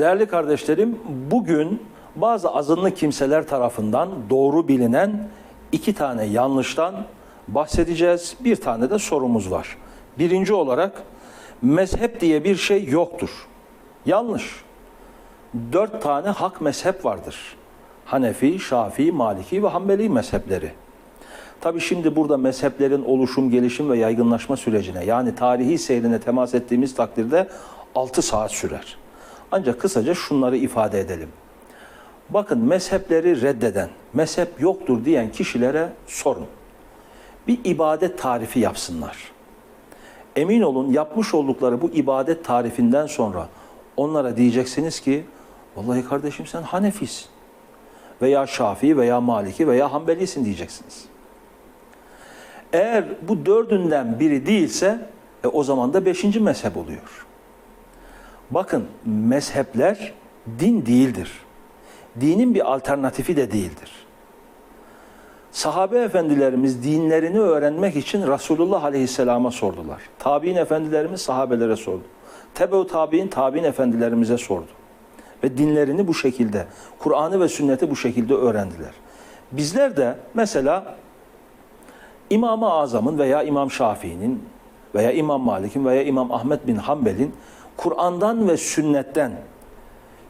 Değerli kardeşlerim, bugün bazı azınlık kimseler tarafından doğru bilinen iki tane yanlıştan bahsedeceğiz. Bir tane de sorumuz var. Birinci olarak mezhep diye bir şey yoktur. Yanlış. Dört tane hak mezhep vardır. Hanefi, Şafii, Maliki ve Hanbeli mezhepleri. Tabi şimdi burada mezheplerin oluşum, gelişim ve yaygınlaşma sürecine yani tarihi seyrine temas ettiğimiz takdirde 6 saat sürer. Ancak kısaca şunları ifade edelim. Bakın mezhepleri reddeden, mezhep yoktur diyen kişilere sorun. Bir ibadet tarifi yapsınlar. Emin olun yapmış oldukları bu ibadet tarifinden sonra onlara diyeceksiniz ki vallahi kardeşim sen Hanefisin veya Şafii veya Maliki veya Hanbelisin diyeceksiniz. Eğer bu dördünden biri değilse e, o zaman da beşinci mezhep oluyor. Bakın mezhepler din değildir. Dinin bir alternatifi de değildir. Sahabe efendilerimiz dinlerini öğrenmek için Resulullah Aleyhisselam'a sordular. Tabi'in efendilerimiz sahabelere sordu. Tebe-u tabi'in tabi'in efendilerimize sordu. Ve dinlerini bu şekilde, Kur'an'ı ve sünneti bu şekilde öğrendiler. Bizler de mesela İmam-ı Azam'ın veya İmam Şafii'nin veya İmam Malik'in veya İmam Ahmet bin Hanbel'in Kur'an'dan ve sünnetten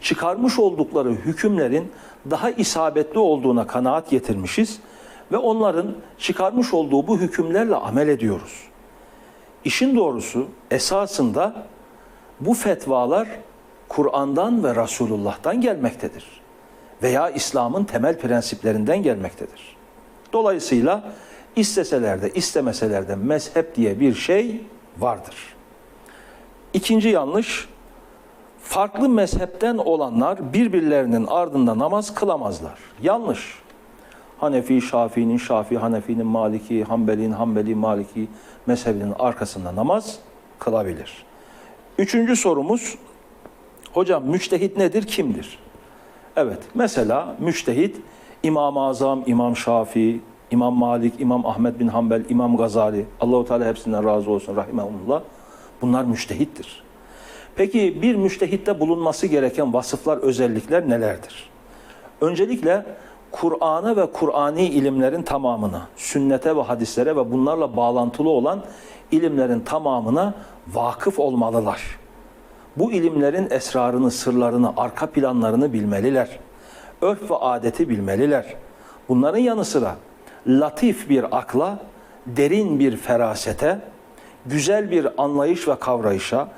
çıkarmış oldukları hükümlerin daha isabetli olduğuna kanaat getirmişiz ve onların çıkarmış olduğu bu hükümlerle amel ediyoruz. İşin doğrusu esasında bu fetvalar Kur'an'dan ve Resulullah'tan gelmektedir. Veya İslam'ın temel prensiplerinden gelmektedir. Dolayısıyla isteseler de istemeseler de mezhep diye bir şey vardır. İkinci yanlış, farklı mezhepten olanlar birbirlerinin ardında namaz kılamazlar. Yanlış. Hanefi, Şafii'nin, Şafii, Hanefi'nin, Maliki, Hanbeli'nin, Hanbeli, Maliki mezhebinin arkasında namaz kılabilir. Üçüncü sorumuz, hocam müçtehit nedir, kimdir? Evet, mesela müçtehit İmam-ı Azam, İmam Şafii, İmam Malik, İmam Ahmet bin Hanbel, İmam Gazali, Allahu Teala hepsinden razı olsun rahimehullah. Bunlar müçtehittir. Peki bir müçtehitte bulunması gereken vasıflar, özellikler nelerdir? Öncelikle Kur'an'a ve Kur'ani ilimlerin tamamına, sünnete ve hadislere ve bunlarla bağlantılı olan ilimlerin tamamına vakıf olmalılar. Bu ilimlerin esrarını, sırlarını, arka planlarını bilmeliler. Örf ve adeti bilmeliler. Bunların yanı sıra latif bir akla, derin bir ferasete, güzel bir anlayış ve kavrayışa,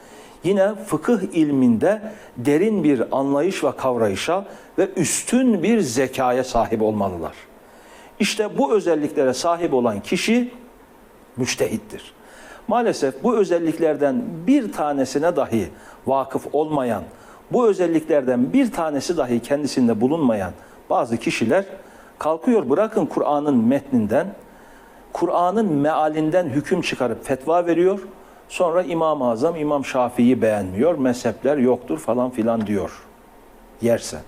yine fıkıh ilminde derin bir anlayış ve kavrayışa ve üstün bir zekaya sahip olmalılar. İşte bu özelliklere sahip olan kişi müçtehittir. Maalesef bu özelliklerden bir tanesine dahi vakıf olmayan, bu özelliklerden bir tanesi dahi kendisinde bulunmayan bazı kişiler kalkıyor bırakın Kur'an'ın metninden, Kur'an'ın mealinden hüküm çıkarıp fetva veriyor. Sonra İmam-ı Azam, İmam Şafii'yi beğenmiyor, mezhepler yoktur falan filan diyor. Yerse.